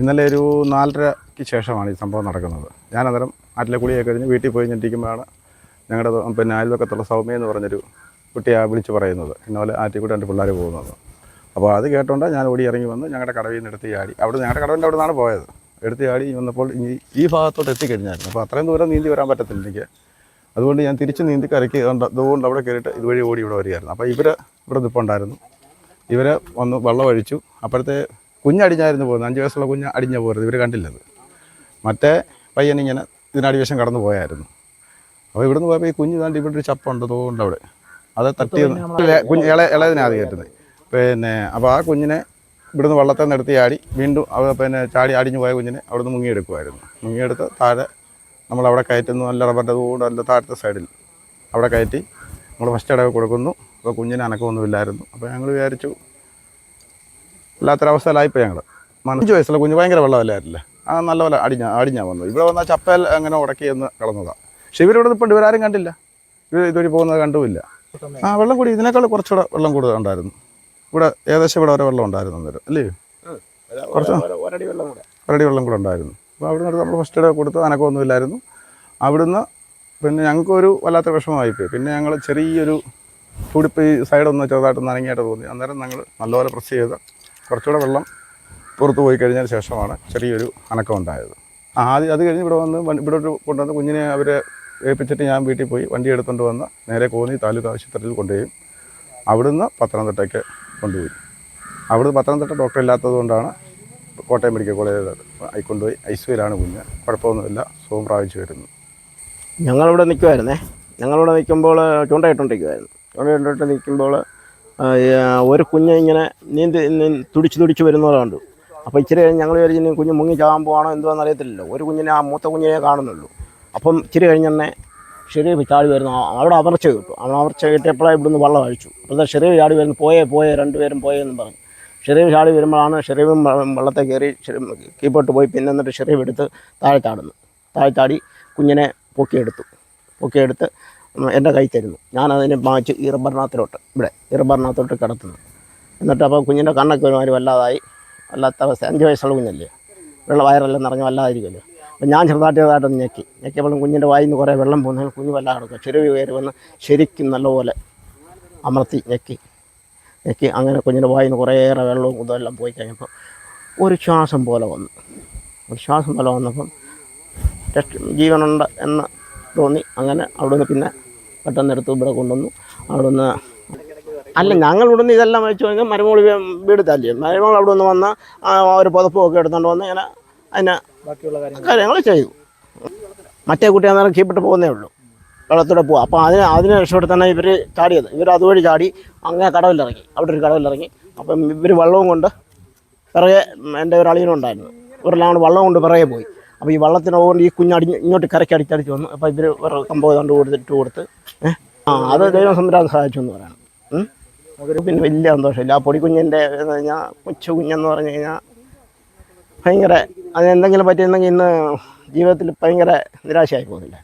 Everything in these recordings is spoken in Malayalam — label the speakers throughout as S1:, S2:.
S1: ഇന്നലെ ഒരു നാലരയ്ക്ക് ശേഷമാണ് ഈ സംഭവം നടക്കുന്നത്. ഞാൻ അന്നേരം ആറ്റിലെ കുളിയൊക്കെ കഴിഞ്ഞ് വീട്ടിൽ പോയി ഞെട്ടിക്കുമ്പോഴാണ് ഞങ്ങളുടെ പിന്നെ അയൽവക്കത്തുള്ള സൗമ്യ എന്ന് പറഞ്ഞൊരു കുട്ടിയെ വിളിച്ച് പറയുന്നത്. ഇന്നലെ ആറ്റിൽ കൂടെ രണ്ട് പിള്ളേർ പോകുന്നത്. അപ്പോൾ അത് കേട്ടോണ്ട് ഞാൻ ഓടി ഇറങ്ങി വന്ന് ഞങ്ങളുടെ കടവിൽ നിന്ന് എടുത്ത് ചാടി. അവിടെ ഞങ്ങളുടെ കടവിന്റെ അവിടെ നിന്നാണ് പോയത്. എടുത്ത് ചാടി വന്നപ്പോൾ ഇനി ഈ ഭാഗത്തോട്ട് എത്തിക്കഴിഞ്ഞായിരുന്നു. അപ്പോൾ അത്രയും ദൂരം നീന്തി വരാൻ പറ്റത്തില്ല എനിക്ക്. അതുകൊണ്ട് ഞാൻ തിരിച്ച് നീന്തി കരയ്ക്ക് കണ്ട അതുകൊണ്ട് അവിടെ കയറിയിട്ട് ഇതുവഴി ഓടി ഇവിടെ വരികയായിരുന്നു. അപ്പോൾ ഇവർ ഇവിടെ നിൽപ്പുണ്ടായിരുന്നു ഇവരെ വന്ന് വെള്ളം ഒഴിച്ചു അപ്പോഴത്തെ കുഞ്ഞടിഞ്ഞായിരുന്നു പോകുന്നത്. അഞ്ച് വയസ്സുള്ള കുഞ്ഞ് അടിഞ്ഞ പോകരുത് ഇവർ കണ്ടില്ലത്. മറ്റേ പയ്യനിങ്ങനെ ഇതിനടിവശം കടന്നു പോയായിരുന്നു. അപ്പോൾ ഇവിടുന്ന് പോയപ്പോൾ ഈ കുഞ്ഞ് താണ്ടി ഇവിടെ ഒരു ചപ്പുണ്ട് തോണ്ട് അവിടെ. അത് തട്ടി കുഞ്ഞ് ഇള ഇളയതിനെ ആദ്യം കയറ്റുന്നത്. പിന്നെ അപ്പോൾ ആ കുഞ്ഞിനെ ഇവിടുന്ന് വള്ളത്തെ നിർത്തി ആടി വീണ്ടും അവ പിന്നെ ചാടി അടിഞ്ഞു പോയ കുഞ്ഞിനെ അവിടുന്ന് മുങ്ങിയെടുക്കുമായിരുന്നു മുങ്ങിയെടുത്ത് താഴെ നമ്മൾ അവിടെ കയറ്റുന്നു. നല്ല റബ്ബറിന്റെ അതുകൊണ്ട് നല്ല താഴത്തെ സൈഡിൽ അവിടെ കയറ്റി നമ്മൾ ഫസ്റ്റ് ഇടവ് കൊടുക്കുന്നു. അപ്പോൾ കുഞ്ഞിന് അനക്കമൊന്നുമില്ലായിരുന്നു. അപ്പോൾ ഞങ്ങൾ വിചാരിച്ചു വല്ലാത്തൊരവസ്ഥയിലായിപ്പോയി ഞങ്ങൾ അഞ്ച് വയസ്സുള്ള കുഞ്ഞ് ഭയങ്കര വെള്ളമല്ലായിരുന്നില്ല? ആ നല്ല പോലെ അടിഞ്ഞ അടിഞ്ഞാ വന്നു. ഇവിടെ വന്നാൽ ചപ്പൽ അങ്ങനെ ഉടക്കി എന്ന് കളഞ്ഞതാണ് പക്ഷെ ഇവരിവിടെ ഇപ്പം ഇവരാരും കണ്ടില്ല. ഇവർ ഇതുവഴി പോകുന്നത് കണ്ടുമില്ല. ആ വെള്ളം കൂടി. ഇതിനേക്കാൾ കുറച്ചുകൂടെ വെള്ളം കൂടുതൽ ഉണ്ടായിരുന്നു. ഇവിടെ ഏകദേശം ഇവിടെ വരെ വെള്ളം ഉണ്ടായിരുന്നു അന്നേരം. അല്ലേ? കുറച്ച്
S2: ഒരടി വെള്ളം കൂടെ.
S1: ഒരടി വെള്ളം കൂടെ ഉണ്ടായിരുന്നു. അപ്പോൾ അവിടെ നിന്ന് നമ്മൾ ഫസ്റ്റ് എയ്ഡ് കൊടുത്ത് അനക്കമൊന്നുമില്ലായിരുന്നു അവിടുന്ന് പിന്നെ ഞങ്ങൾക്കൊരു വല്ലാത്ത വിഷമമായിപ്പോയി. പിന്നെ ഞങ്ങൾ ചെറിയൊരു തുടിപ്പ് ഈ സൈഡൊന്ന് ചെറുതായിട്ട് നനങ്ങിയായിട്ട് തോന്നി. അന്നേരം ഞങ്ങൾ നല്ലപോലെ പ്രസ് ചെയ്ത് കുറച്ചുകൂടെ വെള്ളം പുറത്ത് പോയി കഴിഞ്ഞതിന് ശേഷമാണ് ചെറിയൊരു അനക്കം ഉണ്ടായത്. ആ, ആദ്യം അത് കഴിഞ്ഞ് ഇവിടെ വന്ന് ഇവിടെ കൊണ്ടുവന്ന് കുഞ്ഞിനെ അവരെ ഏൽപ്പിച്ചിട്ട് ഞാൻ വീട്ടിൽ പോയി വണ്ടി എടുത്തുകൊണ്ട് വന്ന് നേരെ കോന്നി താലൂക്ക് ആശുപത്രിയിൽ കൊണ്ടുപോയി. അവിടുന്ന് പത്തനംതിട്ടയ്ക്ക് കൊണ്ടുപോയി. അവിടുന്ന് പത്തനംതിട്ട ഡോക്ടർ ഇല്ലാത്തത് കൊണ്ടാണ് കോട്ടയം മെഡിക്കൽ കോളേജിൽ കൊണ്ടുപോയി ഐ സിയിലാണ് കുഞ്ഞ്. കുഴപ്പമൊന്നുമില്ല. സുഖം പ്രാപിച്ചു വരുന്നു.
S2: ഞങ്ങളിവിടെ നിൽക്കുമായിരുന്നേ ഞങ്ങളിവിടെ നിൽക്കുമ്പോൾ ചൂണ്ടയിട്ടുണ്ടിരിക്കുമായിരുന്നു ചൂണ്ടയിട്ടിട്ട് നിൽക്കുമ്പോൾ ഒരു കുഞ്ഞ് ഇങ്ങനെ നീന്തി തുടിച്ച് തുടിച്ച് വരുന്ന കണ്ടു. അപ്പോൾ ഇച്ചിരി കഴിഞ്ഞ് ഞങ്ങൾ വിചാരിച്ചു കുഞ്ഞ് മുങ്ങി ചാകാൻ പോവാണോ എന്തുവാന്ന് അറിയത്തില്ലല്ലോ ഒരു കുഞ്ഞിനെ ആ മൂത്ത കുഞ്ഞിനെ കാണുന്നുള്ളൂ. അപ്പം ഇച്ചിരി കഴിഞ്ഞ് തന്നെ ഷെരീഫ് ചാടി വരുന്നു. അവിടെ അവർച്ച കിട്ടും. അവിടെ അവർച്ച കിട്ടിയപ്പോഴാണ് ഇവിടുന്ന് വെള്ളം അഴിച്ചു. അപ്പോൾ ഷെരീഫ് ചാടി വരുന്നു. പോയേ പോയേ രണ്ടുപേരും പോയേ എന്ന് പറഞ്ഞു. ഷെരീഫ് ചാടി വരുമ്പോഴാണ് ഷെരീഫും വെള്ളത്തെ കയറി കീപ്പോട്ട് പോയി. പിന്നെ എന്നിട്ട് ഷെരീഫ് എടുത്ത് താഴെ ചാടുന്നു. താഴെ ചാടി കുഞ്ഞിനെ പൊക്കിയെടുത്തു. പൊക്കിയെടുത്ത് എന്റെ കൈ തരുന്നു. ഞാനതിനെ മാച്ച് ഈ റബ്ബറിനകത്തിലോട്ട് ഇവിടെ ഈ റബ്ബറിനകത്തോട്ട് കിടത്തുന്നു. എന്നിട്ട് അപ്പോൾ കുഞ്ഞിന്റെ കണ്ണൊക്കെ ഒരുമാതിരി വല്ലാതായി. വല്ലാത്ത അവസ്ഥ. അഞ്ച് വയസ്സുള്ള കുഞ്ഞല്ലേ? വെള്ളം വയറെല്ലാം നിറഞ്ഞ് വല്ലാതിരിക്കുമല്ലോ. അപ്പം ഞാൻ ചെറുതായിട്ട് ചെറുതായിട്ടൊന്ന് ഞെക്കി. ഞെക്കിയപ്പോഴും കുഞ്ഞിന്റെ വായിൽ നിന്ന് കുറേ വെള്ളം പോകുന്നതിന് കുഞ്ഞ് വല്ലാതെ കിടക്കുക. ചെരുവ് കയറി വന്ന് ശരിക്കും നല്ലപോലെ അമർത്തി ഞെക്കി. ഞെക്കി. അങ്ങനെ കുഞ്ഞിന്റെ വായിൽ നിന്ന് കുറേയേറെ വെള്ളവും കുതെല്ലാം പോയി കഴിഞ്ഞപ്പോൾ ഒരു ശ്വാസം പോലെ വന്നു. ഒരു ശ്വാസം പോലെ വന്നപ്പം ജീവനുണ്ട് എന്ന് തോന്നി. അങ്ങനെ അവിടുന്ന് പിന്നെ പെട്ടെന്ന് എടുത്ത് ഇവിടെ കൊണ്ടുവന്നു. അവിടുന്ന് അല്ല ഞങ്ങൾ ഇവിടുന്ന് ഇതെല്ലാം വെച്ച് കഴിഞ്ഞാൽ മരുമോൾ വീട് തല്ലി മരുമോൾ അവിടെ നിന്ന് വന്ന് ആ ഒരു പുതപ്പൊക്കെ എടുത്തുകൊണ്ട് വന്ന് ഇങ്ങനെ അതിനെ കാര്യങ്ങൾ. ചെയ്തു. മറ്റേ കുട്ടി അന്നേരം കീപ്പിട്ട് പോകുന്നേ ഉള്ളൂ. വെള്ളത്തൂടെ പോകും അപ്പോൾ അതിന് അതിന് രക്ഷപ്പെടുത്താണ് ഇവർ ചാടിയത്. ഇവർ അതുവഴി ചാടി അങ്ങനെ കടവിലിറങ്ങി. അവിടെ ഒരു കടവിലിറങ്ങി. അപ്പം ഇവർ വെള്ളവും കൊണ്ട് പിറകെ എന്റെ ഒരു അളിയനുണ്ടായിരുന്നു ഇവരെല്ലാം കൂടെ വെള്ളം കൊണ്ട് പിറകെ പോയി. അപ്പോൾ ഈ വെള്ളത്തിന് കൊണ്ട് ഈ കുഞ്ഞ് ഇങ്ങോട്ട് കരയ്ക്ക് അടിച്ചടിച്ച് വന്നു. അപ്പോൾ ഇവർ കമ്പോ കണ്ട് കൊടുത്തിട്ട് കൊടുത്ത് ആ അത് ദൈവം സംവിധാനം സഹായിച്ചു എന്ന് പറയണം. അവർ പിന്നെ വലിയ സന്തോഷമില്ല. ആ പൊടി കുഞ്ഞിന്റെ എന്ന് കഴിഞ്ഞാൽ കൊച്ചു കുഞ്ഞെന്ന് പറഞ്ഞു കഴിഞ്ഞാൽ ഭയങ്കര അതിനെന്തെങ്കിലും പറ്റിയിരുന്നെങ്കിൽ ഇന്ന് ജീവിതത്തിൽ ഭയങ്കര നിരാശയായി പോകുന്നില്ല.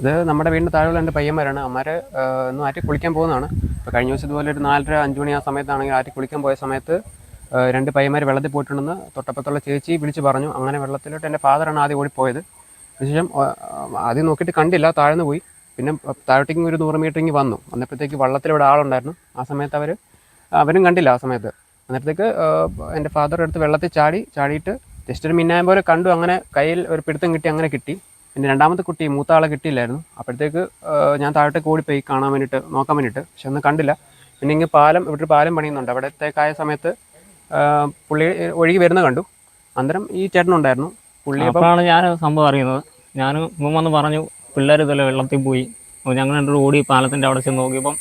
S3: ഇത് നമ്മുടെ വീടിന്റെ താഴെയുള്ള രണ്ട് പയ്യന്മാരാണ്. അമ്മമാർ ഒന്ന് ആറ്റി കുളിക്കാൻ പോകുന്നതാണ്. ഇപ്പോൾ കഴിഞ്ഞ ദിവസം ഇതുപോലെ ഒരു നാലര അഞ്ച് മണി ആ സമയത്താണെങ്കിൽ ആറ്റി കുളിക്കാൻ പോയ സമയത്ത് രണ്ട് പയ്യന്മാർ വെള്ളത്തിൽ പോയിട്ടുണ്ടെന്ന് തൊട്ടപ്പുറത്തുള്ള ചേച്ചി വിളിച്ച് പറഞ്ഞു. അങ്ങനെ വെള്ളത്തിലോട്ട് എന്റെ ഫാദറാണ് ആദ്യം ഓടിപ്പോയത്. അതിനുശേഷം ആദ്യം നോക്കിയിട്ട് കണ്ടില്ല താഴ്ന്നു പോയി. പിന്നെ താഴോട്ടേക്ക് ഒരു നൂറ് മീറ്റർ ഇങ്ങനെ വന്നു. വന്നപ്പോഴത്തേക്ക് വള്ളത്തിലിവിടെ ആളുണ്ടായിരുന്നു. ആ സമയത്ത് അവർ അവരും കണ്ടില്ല ആ സമയത്ത്. അന്നേരത്തേക്ക് എന്റെ ഫാദർ എടുത്ത് വെള്ളത്തിൽ ചാടി ചാടിയിട്ട് ജസ്റ്റ് ഒരു മിന്നായം പോലെ കണ്ടു. അങ്ങനെ കയ്യിൽ ഒരു പിടുത്തം കിട്ടി അങ്ങനെ കിട്ടി. എന്റെ രണ്ടാമത്തെ കുട്ടി മൂത്ത ആളെ കിട്ടിയില്ലായിരുന്നു. അപ്പോഴത്തേക്ക് ഞാൻ താഴോട്ടേക്ക് ഓടിപ്പോയി കാണാൻ വേണ്ടിയിട്ട് നോക്കാൻ വേണ്ടിയിട്ട്. പക്ഷെ ഒന്നും കണ്ടില്ല. പിന്നെ ഇങ്ങനെ പാലം ഇവിടെ ഒരു പാലം പണിയുന്നുണ്ട്. അവിടത്തേക്കായ സമയത്ത് പുള്ളി ഒഴുകി വരുന്ന കണ്ടു. അന്നേരം ഈ ചേട്ടനുണ്ടായിരുന്നു പുള്ളി അപ്പം
S4: അപ്പോഴാണ് ഞാൻ സംഭവം അറിയുന്നത്. ഞാൻ മുമ്പ് വന്ന് പറഞ്ഞു പിള്ളേർ ഇതുപോലെ വെള്ളത്തിൽ പോയി. അപ്പോൾ ഞങ്ങൾ രണ്ടു ഓടി പാലത്തിന്റെ അവിടെ ചെന്ന് നോക്കിയപ്പം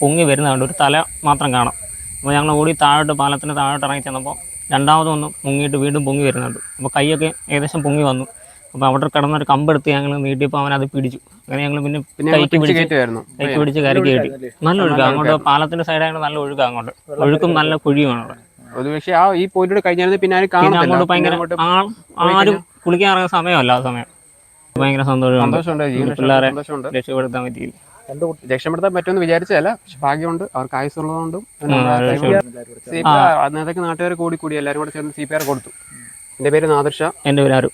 S4: പൊങ്ങി വരുന്ന കണ്ടു. ഒരു തല മാത്രം കാണാം. അപ്പോൾ ഞങ്ങൾ ഓടി താഴോട്ട് പാലത്തിന്റെ താഴോട്ട് ഇറങ്ങി ചെന്നപ്പോൾ രണ്ടാമതൊന്ന് മുങ്ങിയിട്ട് വീണ്ടും പൊങ്ങി വരുന്നുണ്ട്. അപ്പോൾ കൈയൊക്കെ ഏകദേശം പൊങ്ങി വന്നു. അപ്പോൾ അവിടെ കിടന്നൊരു കമ്പെടുത്ത് ഞങ്ങൾ നീട്ടിയപ്പോൾ അവൻ അത് പിടിച്ചു. അങ്ങനെ ഞങ്ങൾ പിന്നെ കൈക്ക്
S3: പിടിച്ച്
S4: കൈക്ക് പിടിച്ച് കരക്ക് കയറ്റി. നല്ല ഒഴുക്കാണ് അങ്ങോട്ട് പാലത്തിന്റെ സൈഡായിട്ട് നല്ല ഒഴുക്കാണ് അങ്ങോട്ട്. ഒഴുക്കും നല്ല കുഴിയുമാണ് അവിടെ.
S3: അത് പക്ഷേ ആ ഈ പോയിന്റ് കഴിഞ്ഞാൽ പിന്നെ ആരും
S4: ഭയങ്കര ആരും കുളിക്കാൻ ഇറങ്ങുന്ന സമയമല്ല ആ സമയം. ഭയങ്കര സന്തോഷമുണ്ട്. പിള്ളേരെ രക്ഷപ്പെടുത്താൻ പറ്റിയില്ല.
S3: രക്ഷപ്പെടുത്താൻ പറ്റുമെന്ന് വിചാരിച്ചതല്ല. പക്ഷെ ഭാഗ്യമുണ്ട്. അവർക്ക് ആയുസുള്ളതുകൊണ്ടും. സി പി ആർ അന്നേരത്തേക്ക് നാട്ടുകാർ കൂടി കൂടി എല്ലാവരും കൂടെ ചേർന്ന് സി പി ആർ കൊടുത്തു. എന്റെ പേര് നാദർഷ
S4: എന്റെ പേര്
S3: ആരും